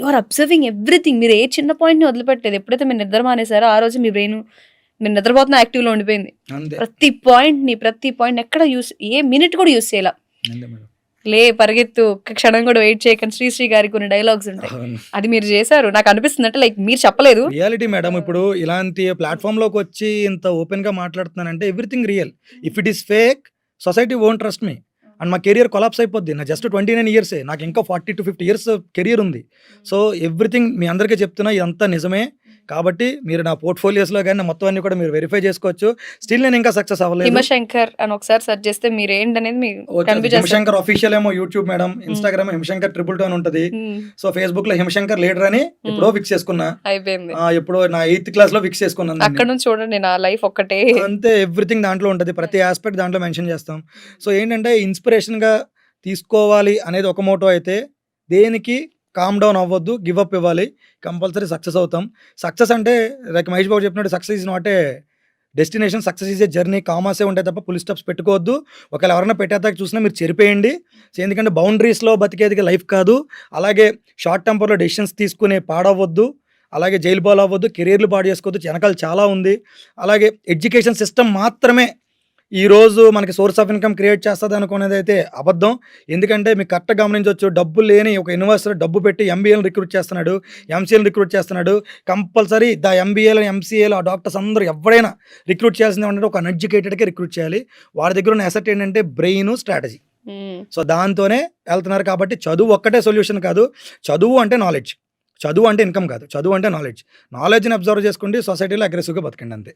You are observing everything మీరు ఏ చిన్న పాయింట్ని వదిలిపెట్టేది ఎప్పుడైతే మీరు నిద్ర మానేసారో ఆ రోజు మీ బ్రెయిన్ మీరు నిద్రపోతున్న యాక్టివ్లో ఉండిపోయింది. ప్రతి పాయింట్ని ప్రతి పాయింట్ ఎక్కడ యూస్ ఏ మినిట్ కూడా యూస్ చేయాల. లే పరిగెత్తు. ఒక్క క్షణం కూడా వెయిట్ చేయకండి. శ్రీశ్రీ గారి కొన్ని డైలాగ్స్ ఉంటాయి. అది మీరు చేశారు. నాకు అనిపిస్తుంది అంటే లైక్ మీరు చెప్పలేదు. రియాలిటీ మేడం ఇప్పుడు ఇలాంటి ప్లాట్ఫామ్లోకి వచ్చి ఇంత ఓపెన్గా మాట్లాడుతున్నానంటే everything real if it is fake society own trust me and మా కెరియర్ కొలాప్స్ అయిపోద్ది. నా జస్ట్ ట్వంటీ నైన్ ఇయర్సే నాకు ఇంకా forty to fifty years career ఉంది. సో ఎవ్రీథింగ్ మీ అందరికీ చెప్తున్నా ఇదంతా నిజమే. కాబట్టి మీరు నా పోర్ట్ఫోలియోస్లో కానీ మొత్తం అన్ని కూడా మీరు వెరిఫై చేసుకోవచ్చు. స్టిల్ నేను ఇంకా సక్సెస్ అవ్వలేదు. హిమశంకర్ అని ఒకసారి సెర్చ్ చేస్తే మీరు ఏంటనేది హిమశంకర్ అఫీషియల్ ఏమో YouTube madam Instagram Himashankar triple tone ఉంటది. సో ఫేస్బుక్లో హిమశంకర్ లీడర్ అని ఎప్పుడో ఫిక్స్ చేసుకున్నా. అయిపోయింది. ఎప్పుడో నా ఎయిత్ క్లాస్లో ఫిక్స్ చేసుకున్నాను. అక్కడ నుంచి చూడండి నా లైఫ్ ఒక్కటే. అంతే ఎవ్రీథింగ్ దాంట్లో ఉంటుంది. ప్రతి ఆస్పెక్ట్ దాంట్లో మెన్షన్ చేస్తాం. సో ఏంటంటే ఇన్స్పిరేషన్గా తీసుకోవాలి అనేది ఒక మోటో అయితే దేనికి కామ్ డౌన్ అవ్వద్దు గివ్ అప్ ఇవ్వాలి కంపల్సరీ సక్సెస్ అవుతాం. సక్సెస్ అంటే లైక్ మహేష్ బాబు చెప్పినట్టు success is not a destination success is a journey కామాసే ఉంటాయి తప్ప పులి స్టాప్స్ పెట్టుకోవద్దు. ఒకవేళ ఎవరైనా పెట్టేదాకా చూసినా మీరు చెరిపేయండి. సో ఎందుకంటే బౌండరీస్లో బతికేది లైఫ్ కాదు. అలాగే షార్ట్ టెంపర్లో డెసిషన్స్ తీసుకునే పాడవద్దు అలాగే జైలు బాల్ అవ్వద్దు కెరీర్లు పాడు చేసుకోవద్దు. వెనకాల చాలా ఉంది. అలాగే ఎడ్యుకేషన్ సిస్టమ్ మాత్రమే ఈ రోజు మనకి సోర్స్ ఆఫ్ ఇన్కమ్ క్రియేట్ చేస్తుంది అనుకునేది అయితే అబద్ధం. ఎందుకంటే మీకు కరెక్ట్ గమనించవచ్చు డబ్బు లేని ఒక యూనివర్సిటీ డబ్బు పెట్టి ఎంబీఏలను రిక్రూట్ చేస్తున్నాడు ఎంసీఏలను రిక్రూట్ చేస్తున్నాడు. కంపల్సరీ ద ఎంబీఏలు ఎంసీఏలు ఆ డాక్టర్స్ అందరూ ఎవరైనా రిక్రూట్ చేయాల్సింది ఏంటంటే ఒక అన్ఎడ్యుకేటెడ్కి రిక్రూట్ చేయాలి. వారి దగ్గర ఉన్న అసెట్ ఏంటంటే బ్రెయిన్ స్ట్రాటజీ ఉమ్, సో దాంతోనే వెళ్తున్నారు కాబట్టి చదువు ఒక్కటే సొల్యూషన్ కాదు. చదువు అంటే నాలెడ్జ్ చదువు అంటే ఇన్కమ్ కాదు. చదువు అంటే నాలెడ్జ్ నాలెడ్జ్ని అబ్జర్వ్ చేసుకోండి సొసైటీలో అగ్రెసివ్గా బతకండి అంతే.